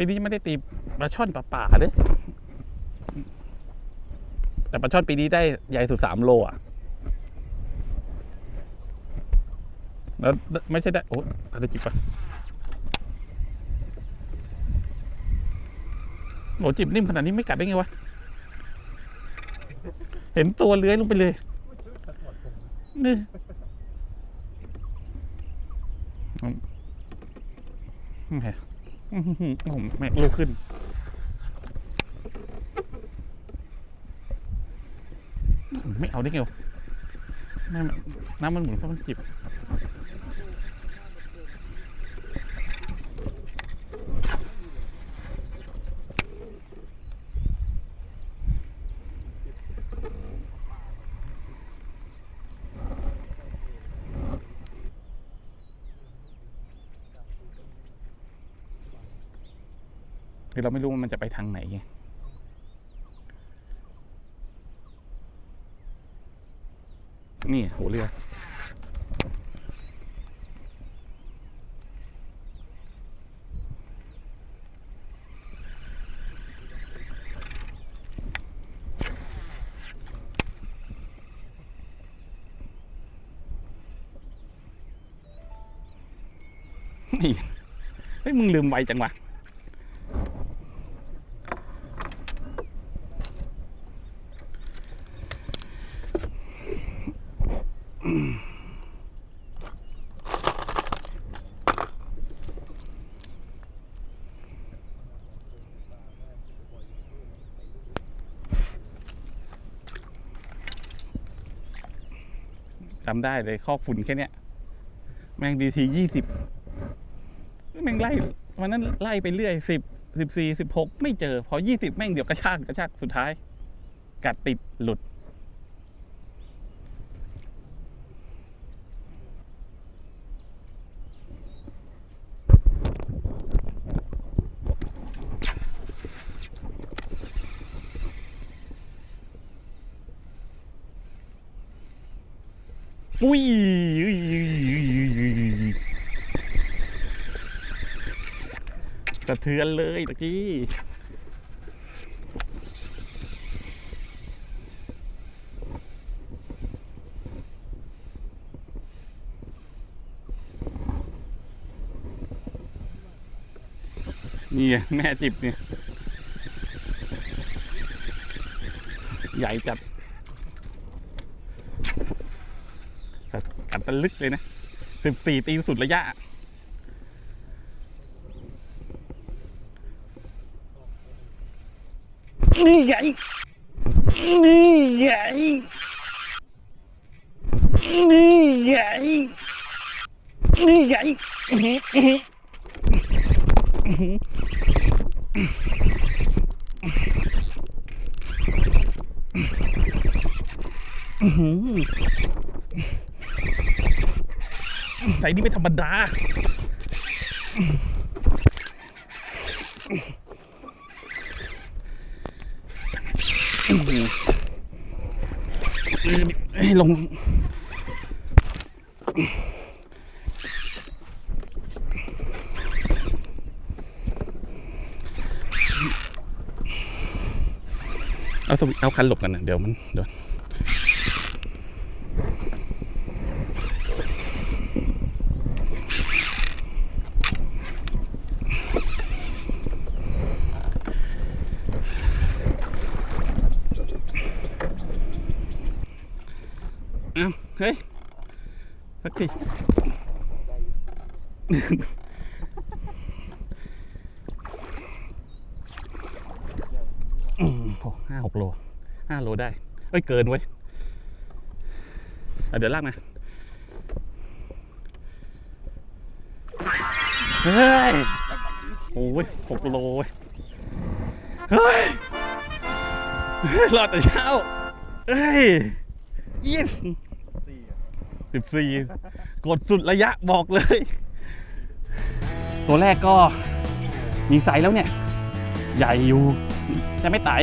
ปีนี้ไม่ได้ตีปลาช่อนปลาป่าเด้แต่ปลาช่อนปีนี้ได้ใหญ่สุดสามโลอะ แล้วไม่ใช่ได้ โอ้อะไรจิบปะโหจิบนิ่มขนาดนี้ไม่กัดได้ไงวะ เห็นตัวเลื้อยลงไปเลย นี่แหมอื้อหือ ผมแม็กลูกขึ้น ไม่เอาได้ไงวะน้ำมันหมุนเพราะมันจิบ คือเราไม่รู้ว่ามันจะไปทางไหนไงนี่หัวเรือนี่เฮ้ยมึงลืมไวจังวะ จำได้เลยข้อฝุ่นแค่เนี้ย แม่งดีทียี่สิบแม่งไล่วันนั้นไล่ไปเรื่อยสิบสิบสี่สิบหกไม่เจอ พอยี่สิบแม่งเดี๋ยวกระชากกระชากสุดท้าย กัดติดหลุด อุ้ยสะเทือนเลยตะกี้นี่แม่จิบเนี่ย ใหญ่จัด กัดกัดตะลึกเลยนะสิบสี่ตีสุดระยะ นี่ไง นี่ไง นี่ไง นี่ไงอือ หืออื้อหืออื้อหืออื้อหือใส่นี่ไม่ธรรมดาให้ลง เอาสวิเอาคันหลบกันนะเดี๋ยวมันเดี๋ยว อ้าวเฮ้ยสักทีห้าหกโลห้าโลได้ เอ้ย เกินเว้ยเดี๋ยวลากมา เฮ้ย โอ้ยหกโลเว้ย เฮ้ยรอดแต่เช้า เฮ้ย yes สิบสี่กดสุดระยะบอกเลย ตัวแรกก็มีไซส์แล้วเนี่ย ใหญ่อยู่แต่ไม่ไต่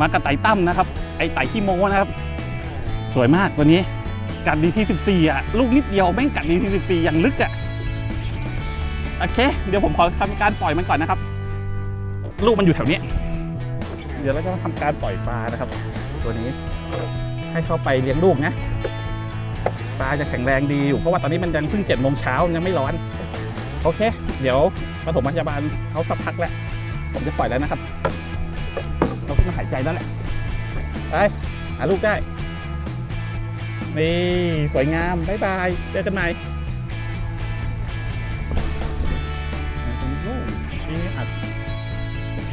มากับไต่ตั้มนะครับ ไอไต่ขี้โม้นะครับ สวยมากวันนี้กัดดีที่สิบสี่อะ ลูกนิดเดียวแม่งกัดดีที่สิบสี่อย่างลึกอะ โอเค เดี๋ยวผมขอทำการปล่อยมันก่อนนะครับ ลูกมันอยู่แถวนี้ เดี๋ยวเราจะทำการปล่อยปลานะครับ ตัวนี้ให้เข้าไปเลี้ยงลูกนะ ปลาจะแข็งแรงดีอยู่เพราะว่าตอนนี้มันยังเพิ่งเจ็ดโมงเช้ายังไม่ร้อน โอเค เดี๋ยวปฐมพยาบาลเขาสักพักแหล้วผมจะปล่อยแล้วนะครับ เราขึ้นมาหายใจแล้วแหละไปหาลูกได้ นี่สวยงาม บ๊ายบายเจอกันใหม่นี่อัด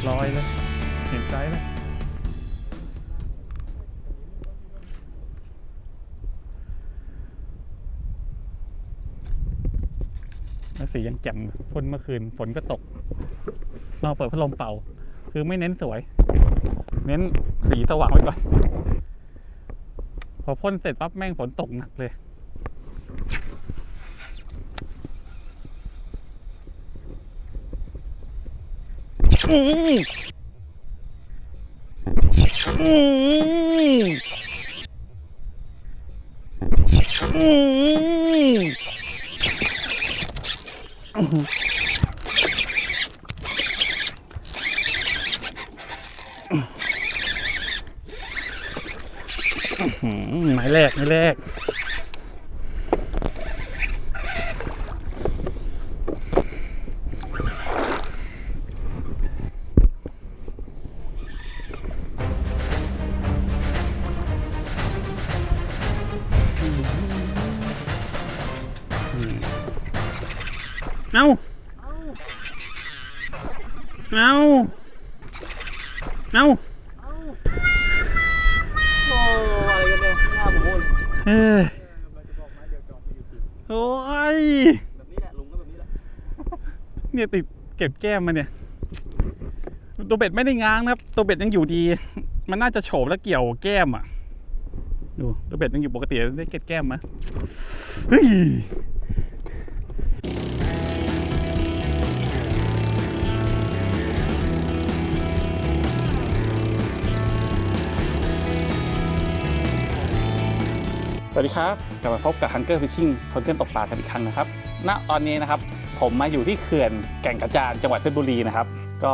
ลอยเลยเห็นไซส์เลย สียังแจ่มพ่นเมื่อคืนฝนก็ตก เราเปิดพัดลมเป่า คือไม่เน้นสวย เน้นสีสว่างไว้ก่อน พอพ่นเสร็จปั๊บแม่งฝนตกหนักเลยอืมอืมอืม อืมไม้แรกไม้แรก เอาเอาเอาโอ้อะไรกันเนี่ยหน้าผมวุ่นเออโอ้ยแบบนี้แหละลุงก็แบบนี้แหละ เนี่ยติดเก็บแก้มมาเนี่ย ตัวเบ็ดไม่ได้ง้างนะครับ ตัวเบ็ดยังอยู่ดี มันน่าจะโฉบแล้วเกี่ยวแก้มอะ ดู ตัวเบ็ดยังอยู่ปกติได้เก็บแก้มมาเฮ้ย วัสดีครับ กลับมาพบกับ Hunger Fishing คนเส้นตกปลากันอีกครั้งนะครับ ณ ตอนนี้นะครับ ผมมาอยู่ที่เขื่อนแก่งกระจานจังหวัดเพชรบุรีนะครับ ก็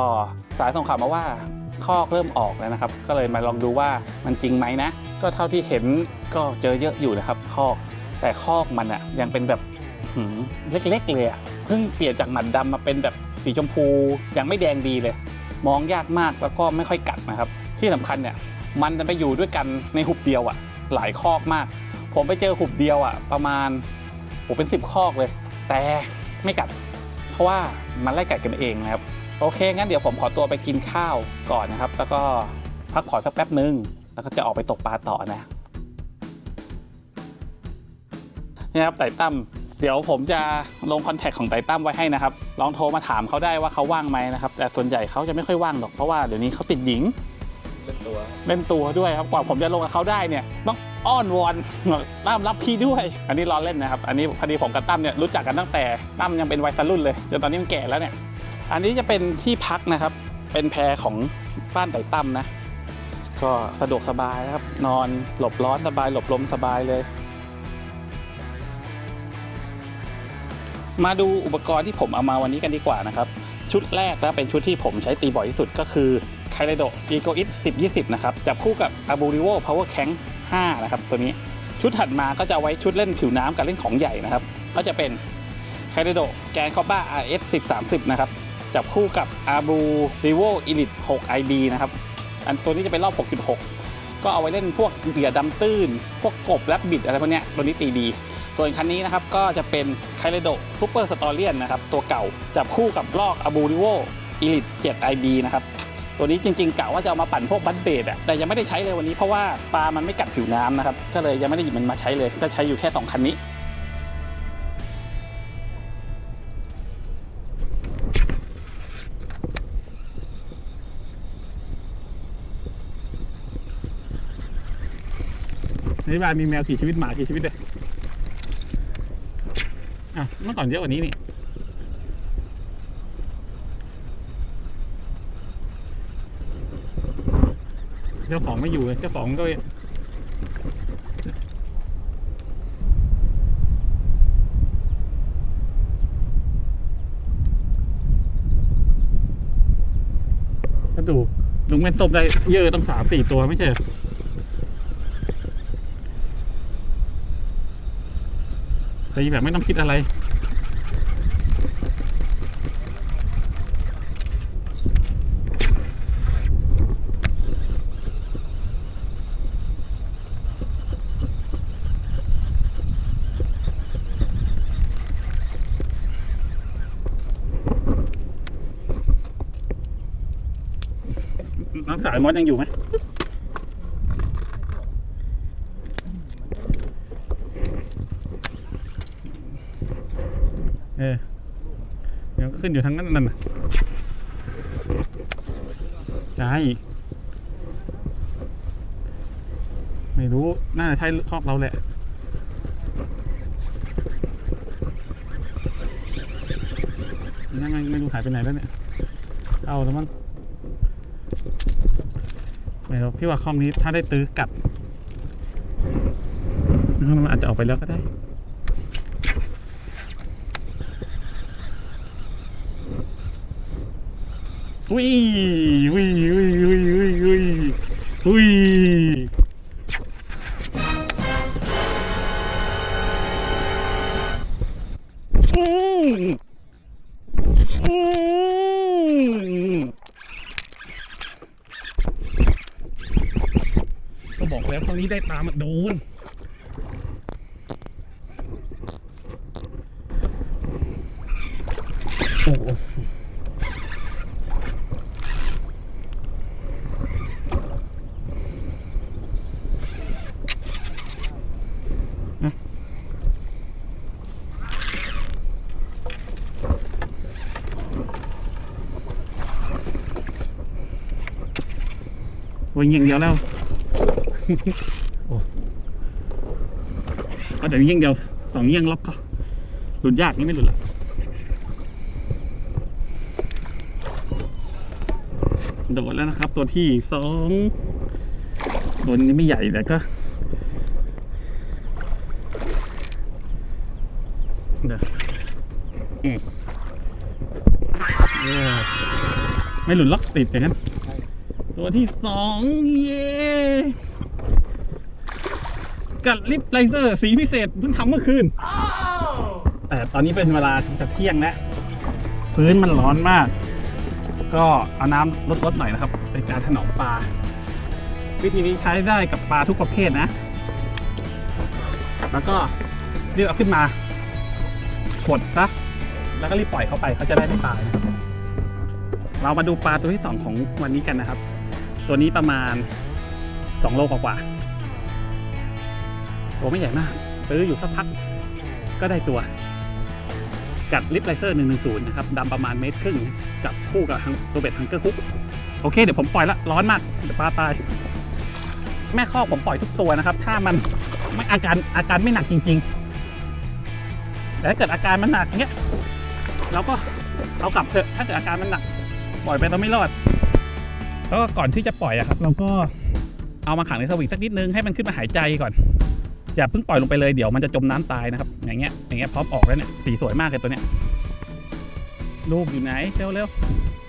สายส่งข่าวมาว่าคอกเริ่มออกแล้วนะครับ ก็เลยมาลองดูว่ามันจริงไหมนะ ก็เท่าที่เห็นก็เจอเยอะอยู่นะครับคอก แต่คอกมันอะยังเป็นแบบเล็กๆเลยอะเพิ่งเปลี่ยนจากหมันดำมาเป็นแบบสีชมพู ยังไม่แดงดีเลย มองยากมากแล้วก็ไม่ค่อยกัดนะครับ ที่สำคัญเนี่ยมันจะไปอยู่ด้วยกันในหุบเดียวอะ หลายคอกมาก ผมไปเจอหุบเดียวอะประมาณโอ้เป็นสิบคอกเลย แต่ไม่กัด เพราะว่ามันไล่กัดกันเองนะครับ โอเค งั้นเดี๋ยวผมขอตัวไปกินข้าวก่อนนะครับ แล้วก็พักผ่อนสักแป๊บนึง แล้วก็จะออกไปตกปลาต่อนะนี่นะครับไต่ตั้มเดี๋ยวผมจะลงคอนแทคของไต่ตั้มไว้ให้นะครับ ลองโทรมาถามเขาได้ว่าเขาว่างไหมนะครับ แต่ส่วนใหญ่เขาจะไม่ค่อยว่างหรอก เพราะว่าเดี๋ยวนี้เขาติดหญิง เล่นตัวเล่นตัวด้วยครับกว่าผมจะลงกับเขาได้เนี่ยต้องอ้อนวอนตั้มรับพี่ด้วย อันนี้ล้อเล่นนะครับ อันนี้พอดีผมกับตั้มเนี่ยรู้จักกันตั้งแต่ตั้มยังเป็นวัยรุ่นเลยจนตอนนี้มันแก่แล้วเนี่ย อันนี้จะเป็นที่พักนะครับ เป็นแพรของบ้านไต่ตั้มนะ ก็สะดวกสบายนะครับ นอนหลบร้อนสบาย หลบลมสบายเลย มาดูอุปกรณ์ที่ผมเอามาวันนี้กันดีกว่านะครับ ชุดแรกและเป็นชุดที่ผมใช้ตีบ่อยที่สุดก็คือ k a i r o e g o i t 1020 นะครับ จับคู่กับ a b u r i v o Power Crank 5นะครับ ตัวนี้ชุดถัดมาก็จะไว้ชุดเล่นผิวน้ำกับเล่นของใหญ่นะครับ ก็จะเป็น k a i r o g a n c o b a RS 1030 นะครับ จับคู่กับ a b u r i v o Elite 6 IB นะครับ อันตัวนี้จะเป็นรอบ 66ก็เอาไว้เล่นพวกเหยื่อดำตื้น พวกกบแรบบิดอะไรพวกเนี้ยตัวนี้ตีดี ส่วนคันนี้นะครับก็จะเป็นไคเลโดซูเปอร์สตอเรียนนะครับ ตัวเก่าจับคู่กับลอกอาบูริโวอีลิท7 IB นะครับ ตัวนี้จริงๆกะว่าจะเอามาปั่นพวกบัตเบดอะแต่ยังไม่ได้ใช้เลยวันนี้เพราะว่าปลามันไม่กัดผิวน้ำนะครับก็เลยยังไม่ได้หยิบมันมาใช้เลยก็ใช้อยู่แค่ 2 คันนี้นี่บ้านมีแมวขี่ชีวิตหมาขี่ชีวิตเลยอะเมื่อก่อนเยอะกว่านี้นี่ จ้าของไม่อยู่ เจ้าของก็ก็ดูลุงเป็นตบได้เยอะตั้งสามสี่ตัวไม่ใช่ตีแบบไม่ต้องคิดอะไร น้องสายมดยังอยู่ไหมเออเดี๋ยวก็ขึ้นอยู่ทางนั้นนั่นนะใช่ไม่รู้ น่าจะใช่คอกเราแหละนั่นไงไม่รู้หายไปไหนแล้วเนี่ย เอาแล้วมั้ง ไม่รู้พี่ว่าคองนี้ถ้าได้ตื้อกัดมันอาจจะออกไปแล้วก็ได้อุ้ยอุ้ยอุ้ยอุ้ยอุ้ยอุ้ย ตามมาโดนโอ้โหอะวันยิงเดียวแล้ว โอ้เอาเดี๋ยวยิงเดียวสองยิงล็อกก็หลุดยากนี่ไม่หลุดหรอกโดดแล้วนะครับ ตัวที่สองตัวนี้ไม่ใหญ่แต่ก็เดี๋ยวอืมเออไม่หลุดล็อกติดอย่างนั้นตัวที่สองเย้ กัดลิปไลเซอร์สีพิเศษเพิ่งทำเมื่อคืน แต่ตอนนี้เป็นเวลาจะเที่ยงแล้วพื้นมันร้อนมาก ก็เอาน้ำลดๆหน่อยนะครับในการถนอมปลา วิธีนี้ใช้ได้กับปลาทุกประเภทนะ แล้วก็รีบเอาขึ้นมาขดซะแล้วก็รีบปล่อยเขาไปเขาจะได้ไม่ตายนะครับเรามาดูปลาตัวที่สองของวันนี้กันนะครับ ตัวนี้ประมาณสองโลกว่าๆ ตัวไม่ใหญ่มากซื้ออยู่สักพักก็ได้ตัว กัดลิปไลเซอร์ 110 นะครับดำประมาณเมตรครึ่งจับคู่กับฮังตัวเบ็ดฮังเกอร์คุกโอเค เดี๋ยวผมปล่อยละร้อนมากเดี๋ยวปลาตาย แม่ข้อผมปล่อยทุกตัวนะครับ ถ้ามันไม่อาการอาการไม่หนักจริง ๆ แต่ถ้าเกิดอาการมันหนักเงี้ยเราก็เอากลับเถอะถ้าเกิดอาการมันหนัก ปล่อยไปเราไม่รอด แล้วก็ก่อนที่จะปล่อยอะครับ เราก็เอามาขังในสวิงสักนิดนึงให้มันขึ้นมาหายใจก่อน อย่าเพิ่งปล่อยลงไปเลยเดี๋ยวมันจะจมน้ำตายนะครับ อย่างเงี้ยอย่างเงี้ยพร้อมออกแล้วเนี่ยสีสวยมากเลยตัวเนี้ยลูกอยู่ไหนเร็วเร็ว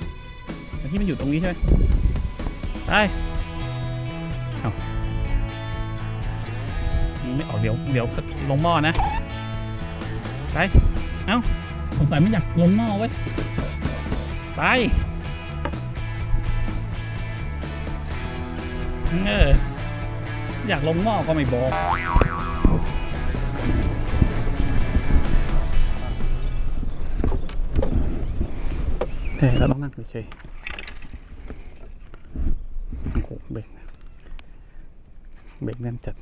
ๆที่มันอยู่ตรงนี้ใช่ไหมไปเอาไม่ออกเดี๋ยวเดี๋ยวลงหม้อนะไปเอ้าสงสัยไม่อยากลงหม้อเว้ยไปเอออยากลงหม้อก็ไม่บอก เฮ้ยเราต้องนั่งเฉยๆโอ้โหเบรกเบรกแน่นจัด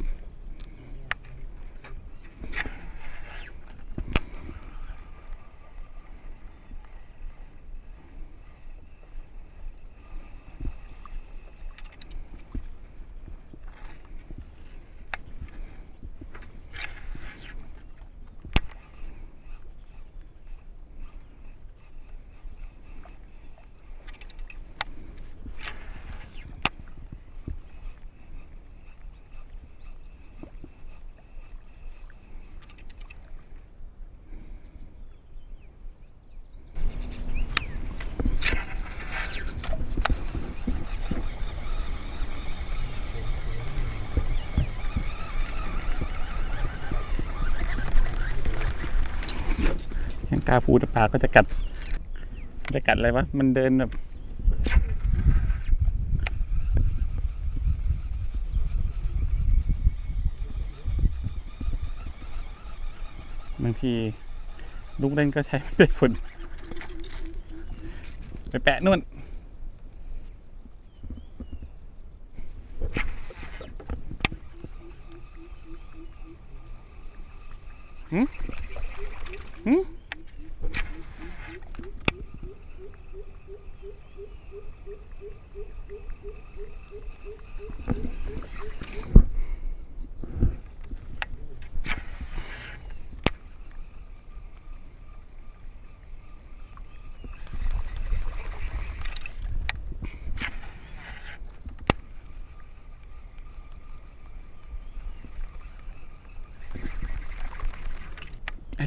าพูดปลาก็จะกัด จะกัดอะไรวะ มันเดินแบบบางทีลูกเล่นก็ใช้ไม่ได้ผล ไปแปะนู่นหื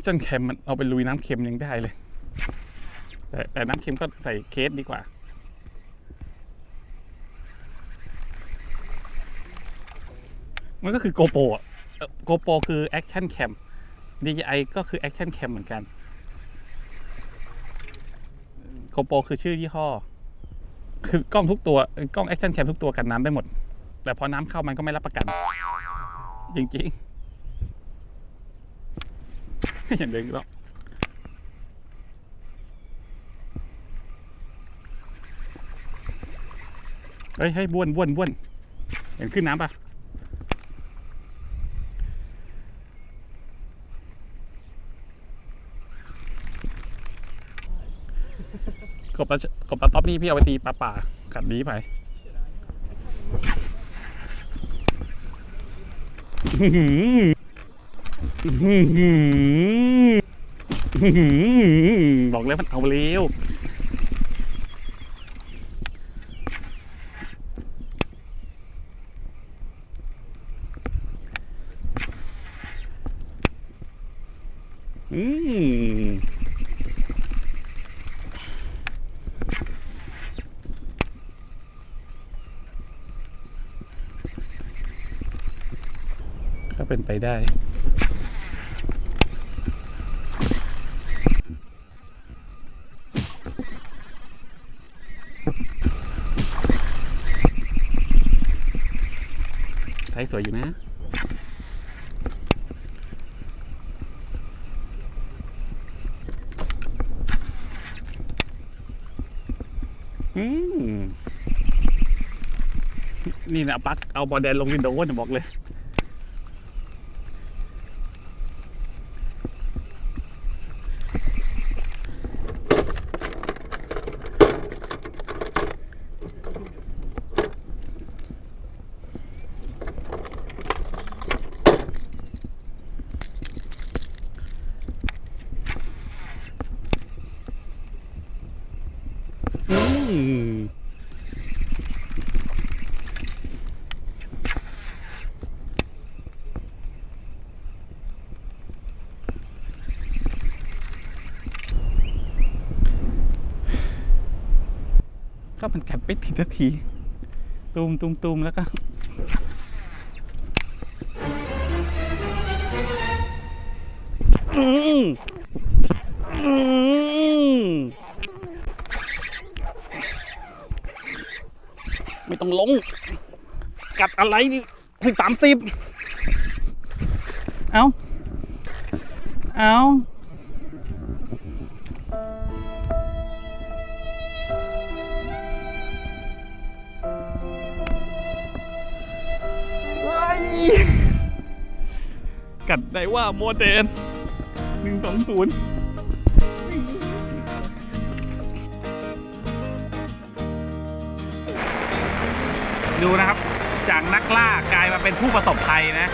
ไอ้จนเค็มมันเอาไปลุยน้ำเค็มยังได้เลย แต่แต่น้ำเค็มก็ใส่เคสดีกว่า มันก็คือโกโปรอะโกโปรคือแอคชั่นแคม DJI ก็คือแอคชั่นแคมเหมือนกันโกโปรคือชื่อยี่ห้อ คือกล้องทุกตัว กล้องแอคชั่นแคมทุกตัวกันน้ำได้หมด แต่พอน้ำเข้ามันก็ไม่รับประกัน จริงๆ อย่างเดิมแล้วเฮ้ยเฮ้บ้วนบ้วนบ้วนเห็นขึ้นน้ำปะกบปลากบปลาต๊อปนี่พี่เอาไปตีปลาป่ากัดดีไปหืออื้อหืออื้อหือ บอกแล้วมันเอาเร็วอืมก็เป็นไปได้ ไทยส วยอยู่นะอืมนี่นะปักเอาบอลแดนลงวินโดว์บอกเลย อืม ก็มันกัดไปทีนาทีตูมตูมตูมแล้วก็ อืมอืมไม่ต้องลง กัดอะไรนี่สิบสามสิบ เอา เอา กัดได้ว่าโมเดนหนึ่งสองศูนย์ดูนะครับ จากนักล่ากลายมาเป็นผู้ประสบภัยนะ